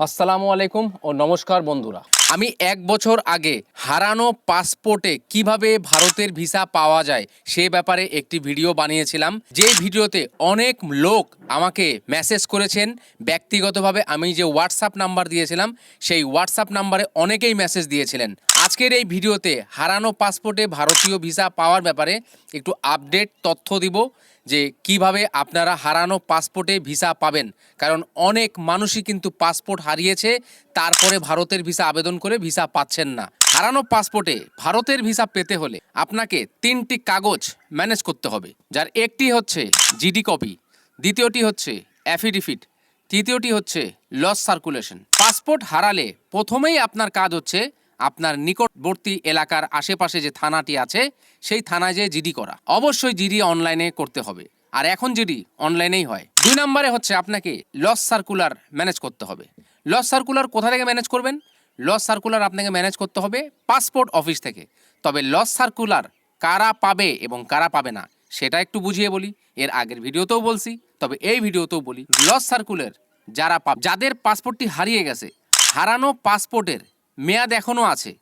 আসসালামু আলাইকুম ও নমস্কার বন্ধুরা। আমি এক বছর আগে হারানো পাসপোর্টে কীভাবে ভারতের ভিসা পাওয়া যায় সে ব্যাপারে একটি ভিডিও বানিয়েছিলাম। যে ভিডিওতে অনেক লোক আমাকে মেসেজ করেছেন, ব্যক্তিগতভাবে আমি যে হোয়াটসঅ্যাপ নাম্বার দিয়েছিলাম, সেই হোয়াটসঅ্যাপ নাম্বারে অনেকেই মেসেজ দিয়েছিলেন। আজকের এই ভিডিওতে হারানো পাসপোর্টে ভারতীয় ভিসা পাওয়ার ব্যাপারে একটু আপডেট তথ্য দিব। যে কীভাবে আপনারা হারানো পাসপোর্টে ভিসা পাবেন। কারণ অনেক মানুষই কিন্তু পাসপোর্ট হারিয়েছে, তারপরে ভারতের ভিসা আবেদন করে ভিসা পাচ্ছেন না। হারানো পাসপোর্টে ভারতের ভিসা পেতে হলে আপনাকে তিনটি কাগজ ম্যানেজ করতে হবে, যার একটি হচ্ছে জিডি কপি, দ্বিতীয়টি হচ্ছে অ্যাফিডেভিট, তৃতীয়টি হচ্ছে লস সার্কুলেশন। পাসপোর্ট হারালে প্রথমেই আপনার কাজ হচ্ছে আপনার নিকটবর্তী এলাকার আশেপাশে যে থানাটি আছে, সেই থানায় যে জিডি করা। অবশ্যই জিডি অনলাইনে করতে হবে। আর এখন জিডি অনলাইনেই হয়। দুই নম্বরে হচ্ছে আপনাকে লস সার্কুলার ম্যানেজ করতে হবে। লস সার্কুলার কোথা থেকে ম্যানেজ করবেন? লস সার্কুলার আপনাকে ম্যানেজ করতে হবে পাসপোর্ট অফিস থেকে। তবে লস সার্কুলার কারা পাবে এবং কারা পাবে না, সেটা একটু বুঝিয়ে বলি। এর আগের ভিডিওতেও বলছি, তবে এই ভিডিওতেও বলি। লস সার্কুলার যারা যাদের পাসপোর্টটি হারিয়ে গেছে, হারানো পাসপোর্টের মেয়াদ এখনও আছে।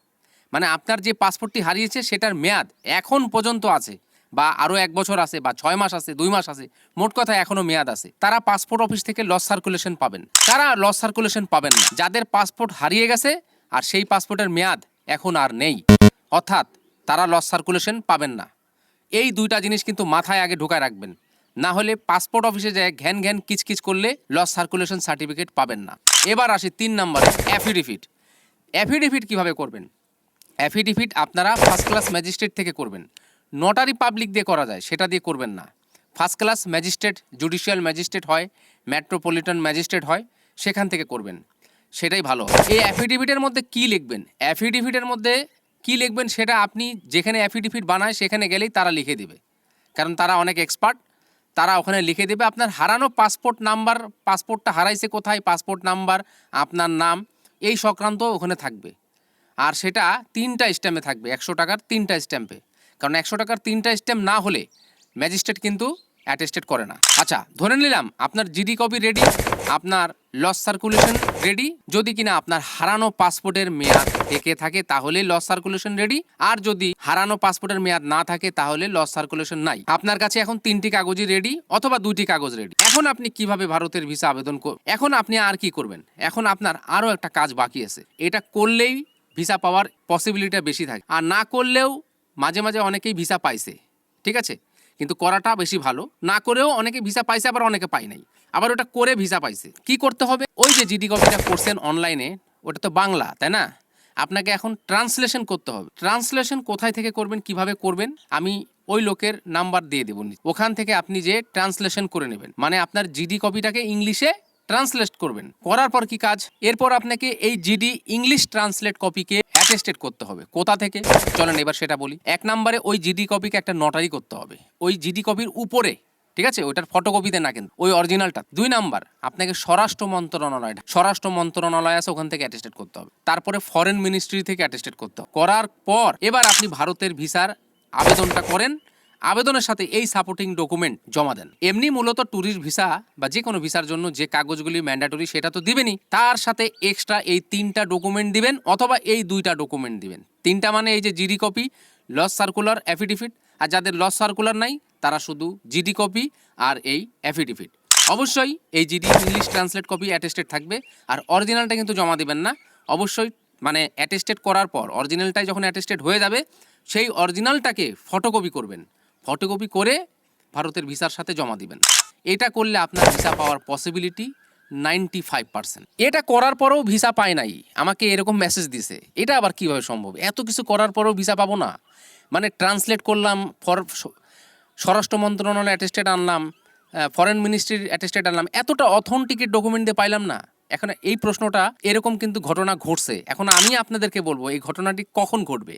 মানে আপনার যে পাসপোর্টটি হারিয়েছে, সেটার মেয়াদ এখন পর্যন্ত আছে বা আরও এক বছর আছে বা ছয় মাস আছে, দুই মাস আছে, মোট কথা এখনও মেয়াদ আছে। তারা পাসপোর্ট অফিস থেকে লস সার্কুলেশন পাবেন। তারা লস সার্কুলেশন পাবেন না। যাদের পাসপোর্ট হারিয়ে গেছে আর সেই পাসপোর্টের মেয়াদ এখন আর নেই, অর্থাৎ তারা লস সার্কুলেশন পাবেন না। এই দুইটা জিনিস কিন্তু মাথায় আগে ঢোকায় রাখবেন। না হলে পাসপোর্ট অফিসে যায় ঘ্যান ঘ্যান কিচকিচ করলে লস সার্কুলেশন সার্টিফিকেট পাবেন না। এবার আসি তিন নম্বরে অ্যাফিডেভিট অ্যাফিডেভিট কীভাবে করবেন? অ্যাফিডেভিট আপনারা ফার্স্ট ক্লাস ম্যাজিস্ট্রেট থেকে করবেন। নটারি পাবলিক দিয়ে করা যায়, সেটা দিয়ে করবেন না। First class magistrate judicial magistrate হয় মেট্রোপলিটন ম্যাজিস্ট্রেট হয়, সেখান থেকে করবেন। সেটাই ভালো এই অ্যাফিডেভিটের মধ্যে কি লিখবেন? অ্যাফিডেভিটের মধ্যে কি লিখবেন সেটা আপনি যেখানে অ্যাফিডেভিট বানায় সেখানে গেলেই তারা লিখে দেবে। কারণ তারা অনেক এক্সপার্ট তারা ওখানে লিখে দেবে। আপনার হারানো পাসপোর্ট নাম্বার পাসপোর্টটা হারাইছে কোথায়? পাসপোর্ট নাম্বার আপনার নাম এই সংক্রান্ত ওখানে থাকবে। আর সেটা তিনটা স্ট্যাম্পে থাকবে, একশো টাকার তিনটা স্ট্যাম্পে। কারণ একশো টাকার তিনটা স্ট্যাম্প না হলে ম্যাজিস্ট্রেট কিন্তু অ্যাটেস্টেড করে না। আচ্ছা ধরে নিলাম আপনার জিডি কপি রেডি আপনার লস সার্কুলেশন রেডি যদি কিনা আপনার হারানো পাসপোর্টের মেয়াদ থেকে থাকে, তাহলে লস সার্কুলেশন রেডি আর যদি হারানো পাসপোর্টের মেয়াদ না থাকে, তাহলে লস সার্কুলেশন নাই। আপনার কাছে এখন তিনটি কাগজই রেডি অথবা দুইটি কাগজ রেডি এখন আপনি কীভাবে ভারতের ভিসা আবেদন এখন আপনি আর কি করবেন? এখন আপনার আরও একটা কাজ বাকি আছে। এটা করলেই ভিসা পাওয়ার পসিবিলিটিটা বেশি থাকে। আর না করলেও মাঝে মাঝে অনেকেই ভিসা পাইছে। ঠিক আছে? কিন্তু করাটা বেশি ভালো। না করেও অনেকে ভিসা পাইছে, আবার অনেকে পায় নাই। আবার ওটা করে ভিসা পাইছে। কি করতে হবে? ওই যে জিডি কপিটা করছেন অনলাইনে ওটা তো বাংলা, তাই না? আপনাকে এখন ট্রান্সলেশন করতে হবে। ট্রান্সলেশন কোথায় থেকে করবেন, কীভাবে করবেন, আমি ওই লোকের নাম্বার দিয়ে দেবো। ওখান থেকে আপনি যে ট্রান্সলেশন করে নেবেন মানে আপনার জিডি কপিটাকে ইংলিশে ট্রান্সলেট করবেন। করার পর কি কাজ? এরপর আপনাকে এই জিডি ইংলিশ ট্রান্সলেট কপিকে অ্যাটেস্টেড করতে হবে। কোথা থেকে? চলেন এবার সেটা বলি। এক নম্বরে ওই জিডি কপিকে একটা নটারি করতে হবে। ওই জিডি কপির উপরে ঠিক আছে? ওইটার ফটোকপিতে না কিন্তু, ওই অরিজিনালটা দুই নাম্বার, আপনাকে স্বরাষ্ট্র মন্ত্রণালয় স্বরাষ্ট্র মন্ত্রণালয় আছে, ওখান থেকে অ্যাটেস্টেড করতে হবে। তারপরে ফরেন মিনিস্ট্রি থেকে অ্যাটেস্টেড করতে হবে। করার পর, এবার আপনি ভারতের ভিসার আবেদনটা করেন। আবেদনের সাথে এই সাপোর্টিং ডকুমেন্ট জমা দেন। এমনি মূলত ট্যুরিস্ট ভিসা বা যে কোনো ভিসার জন্য যে কাগজগুলি ম্যান্ডাটরি সেটা তো দিবেনই। তার সাথে এক্সট্রা এই তিনটা ডকুমেন্ট দিবেন, অথবা এই দুইটা ডকুমেন্ট দিবেন। তিনটা মানে এই যে GD copy loss circular affidavit আর যাদের লস সার্কুলার নাই, তারা শুধু জিডি কপি আর এই অ্যাফিডেভিট অবশ্যই এই GD English translate copy attested থাকবে, আর অরিজিনালটা কিন্তু জমা দিবেন না। অবশ্যই মানে অ্যাটেস্টেড করার পর অরিজিনালটাই যখন অ্যাটেস্টেড হয়ে যাবে, সেই অরিজিনালটাকে ফটোকপি করবেন। ফটোকপি করে ভারতের ভিসার সাথে জমা দিবেন। এটা করলে আপনার ভিসা পাওয়ার পসিবিলিটি নাইনটি ফাইভ পার্সেন্ট এটা করার পরেও ভিসা পায় নাই। আমাকে এরকম মেসেজ দিছে। এটা আবার কীভাবে সম্ভব? এত কিছু করার পরেও ভিসা পাবো না। মানে ট্রান্সলেট করলাম ফর স্বরাষ্ট্র মন্ত্রণালয় অ্যাটেস্টেড আনলাম ফরেন মিনিস্ট্রির অ্যাটেস্টেড আনলাম। এতটা অথেন্টিকেট ডকুমেন্ট দিয়ে পাইলাম না। এখন এই প্রশ্নটা, এরকম কিন্তু ঘটনা ঘটছে। এখন আমি আপনাদেরকে বলব, এই ঘটনাটি কখন ঘটবে?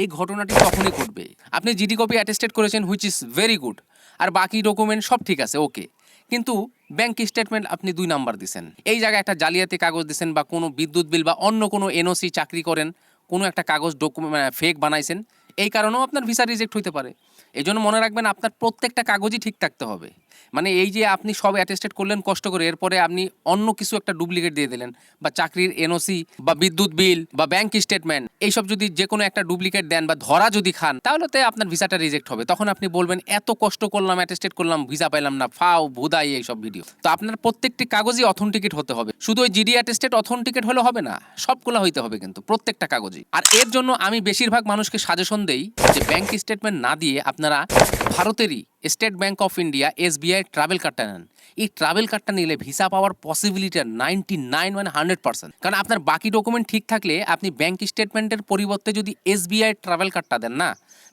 এই ঘটনাটি কখনই ঘটবে? আপনি জিডি কপি অ্যাটেস্টেড করেছেন হুইচ ইজ ভেরি গুড আর বাকি ডকুমেন্ট সব ঠিক আছে ওকে কিন্তু ব্যাংক স্টেটমেন্ট আপনি দুই নাম্বার দিছেন। এই জায়গায় একটা জালিয়াতি কাগজ দিছেন বা কোনো বিদ্যুৎ বিল বা অন্য কোনো এনওসি চাকরি করেন, কোনো একটা কাগজ ডকুমেন্ট ফেক বানাইছেন এই কারণেও আপনার ভিসা রিজেক্ট হইতে পারে। এই জন্য মনে রাখবেন আপনার প্রত্যেকটা কাগজই ঠিক থাকতে হবে। মানে এই যে আপনি সব অ্যাটেস্টেড করলেন কষ্ট করে, এরপরে আপনি অন্য কিছু একটা ডুপ্লিকেট দিয়ে দিলেন, বা চাকরির এনওসি বা বিদ্যুৎ বিল, বা ব্যাংক স্টেটমেন্ট এইসব যদি যে কোনো একটা ডুপ্লিকেট দেন বা ধরা যদি খান, তাহলে তো আপনার ভিসাটা রিজেক্ট হবে। তখন আপনি বলবেন, এত কষ্ট করলাম অ্যাটেস্টেড করলাম ভিসা পাইলাম না, ফাও, ভুদাই, এইসব ভিডিও তো আপনার প্রত্যেকটি কাগজই অথেন্টিকেট হতে হবে। শুধু ওই জিডি অ্যাটেস্টেড অথেন্টিকেট হলে হবে না, সবগুলো হইতে হবে কিন্তু, প্রত্যেকটা কাগজই। আর এর জন্য আমি বেশিরভাগ মানুষকে সাজেশন দেই যে ব্যাংক স্টেটমেন্ট না দিয়ে আপনারা ভারতেরই State Bank of India S SBI travel কার্ডটা নেন। এই ট্রাভেল কার্ডটা নিলে ভিসা পাওয়ার পসিবিলিটি নাইনটি নাইন মানে হান্ড্রেড পার্সেন্ট কারণ আপনার বাকি ডকুমেন্ট ঠিক থাকলে আপনি ব্যাংক স্টেটমেন্টের পরিবর্তে যদি এস এসবিআই ট্রাভেল কার্ডটা দেন না,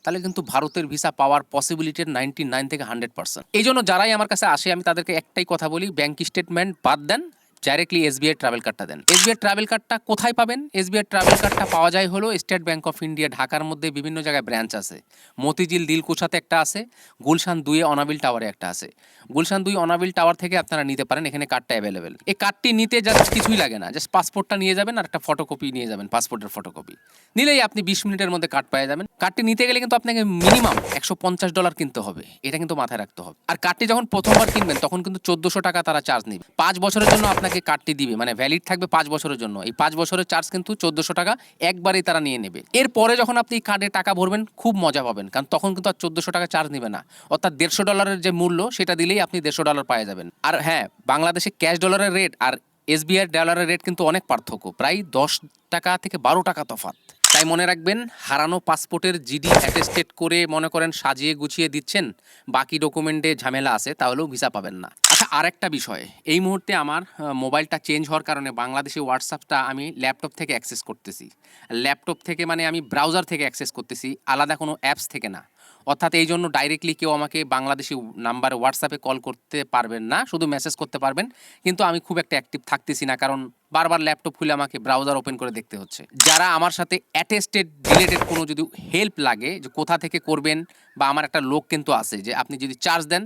তাহলে কিন্তু ভারতের ভিসা পাওয়ার পসিবিলিটি নাইনটি নাইন থেকে হান্ড্রেড পার্সেন্ট এই জন্য যারাই আমার কাছে আসে, আমি তাদেরকে একটাই কথা বলি ব্যাংক স্টেটমেন্ট বাদ দেন ডাইরেক্টলি এসবিআই ট্রাভেল কার্ডটা দেন। এসবিআই ট্রাভেল কার্ডটা কোথায় পাবেন? এসবিআই ট্রাভেল কার্ডটা পাওয়া যায় হলো স্টেট ব্যাংক অফ ইন্ডিয়া ঢাকার মধ্যে বিভিন্ন জায়গায় ব্রাঞ্চ আছে। মতিঝিল দিলকুশাতে একটা আছে। গুলশান দুইয়ে অনাবিল টাওয়ারে একটা আছে। গুলশান দুই অনাবিল টাওয়ার থেকে আপনারা নিতে পারেন, এখানে কার্ডটা অ্যাভেলেবেল এই কার্ডটি নিতে জাস্ট কিছুই লাগে না জাস্ট পাসপোর্টটা নিয়ে যাবেন আর একটা ফটোকপি নিয়ে যাবেন পাসপোর্টের ফটোকপি নিলেই আপনি বিশ মিনিটের মধ্যে কার্ড পেয়ে যাবেন। কার্ডটি নিতে গেলে কিন্তু আপনাকে মিনিমাম একশো পঞ্চাশ ডলার কিনতে হবে। এটা কিন্তু মাথায় রাখতে হবে। আর কার্ডটি যখন প্রথমবার কিনবেন, তখন কিন্তু চোদ্দোশো টাকা তারা চার্জ নেবে। পাঁচ বছরের জন্য আপনাকে কার্ডটি দিবে মানে ভ্যালিড থাকবে পাঁচ বছরের জন্য। এই পাঁচ বছরের চার্জ কিন্তু চোদ্দোশো টাকা একবারেই তারা নিয়ে নেবে। এরপরে যখন আপনি এই কার্ডে টাকা ভরবেন, খুব মজা পাবেন, কারণ তখন কিন্তু আর চোদ্দোশো টাকা চার্জ নেবে না। অর্থাৎ দেড়শো ডলারের যে মূল্য, সেটা দিলেই আপনি দেড়শো ডলার পাওয়া যাবেন। আর হ্যাঁ বাংলাদেশে ক্যাশ ডলারের রেট আর এসবিআই ডলারের রেট কিন্তু অনেক পার্থক্য, প্রায় দশ টাকা থেকে বারো টাকা তফাৎ। তাই মনে রাখবেন, হারানো পাসপোর্টের জিডি অ্যাটেস্টেড করে মনে করেন সাজিয়ে গুছিয়ে দিচ্ছেন, বাকি ডকুমেন্টে ঝামেলা আছে, তাহলেও ভিসা পাবেন না। আরেকটা বিষয়, এই মুহূর্তে আমার মোবাইলটা চেঞ্জ হওয়ার কারণে বাংলাদেশে হোয়াটসঅ্যাপটা আমি ল্যাপটপ থেকে অ্যাক্সেস করতেছি। ল্যাপটপ থেকে মানে আমি ব্রাউজার থেকে অ্যাক্সেস করতেছি, আলাদা কোনো অ্যাপস থেকে না। অর্থাৎ এই জন্য ডাইরেক্টলি কেউ আমাকে বাংলাদেশি নাম্বারে হোয়াটসঅ্যাপে কল করতে পারবেন না, শুধু মেসেজ করতে পারবেন। কিন্তু আমি খুব একটা অ্যাক্টিভ থাকতেছি না, কারণ বারবার ল্যাপটপ খুলে আমাকে ব্রাউজার ওপেন করে দেখতে হচ্ছে। যারা আমার সাথে অ্যাটেস্টেড রিলেটেড কোনো যদি হেল্প লাগে, যে কোথা থেকে করবেন বা আমার একটা লোক কিন্তু আছে, যে আপনি যদি চার্জ দেন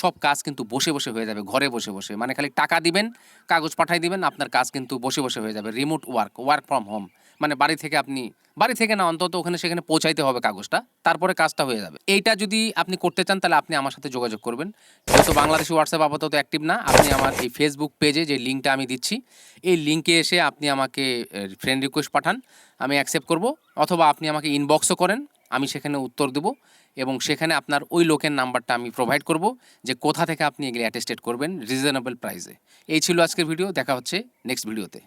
সব কাজ কিন্তু বসে বসে হয়ে যাবে, ঘরে বসে বসে। মানে খালি টাকা দিবেন, কাগজ পাঠাই দিবেন, আপনার কাজ কিন্তু বসে বসে হয়ে যাবে remote work work from home মানে বাড়ি থেকে আপনি, বাড়ি থেকে না, অন্তত ওখানে সেখানে পৌঁছাইতে হবে কাগজটা, তারপরে কাজটা হয়ে যাবে। এইটা যদি আপনি করতে চান, তাহলে আপনি আমার সাথে যোগাযোগ করবেন। যেহেতু বাংলাদেশি হোয়াটসঅ্যাপ আপাতত অ্যাক্টিভ না, আপনি আমার এই ফেসবুক পেজে যে লিঙ্কটা আমি দিচ্ছি, এই লিঙ্কে এসে আপনি আমাকে ফ্রেন্ড রিকোয়েস্ট পাঠান, আমি অ্যাকসেপ্ট করব। অথবা আপনি আমাকে ইনবক্সও করেন আমি সেখানে উত্তর দেব এবং সেখানে আপনার ওই লোকের নাম্বারটা আমি প্রোভাইড করব যে কোথা থেকে আপনি এগুলি অ্যাটেস্টেড করবেন রিজনেবল প্রাইসে এই ছিল আজকের ভিডিও দেখা হচ্ছে নেক্সট ভিডিওতে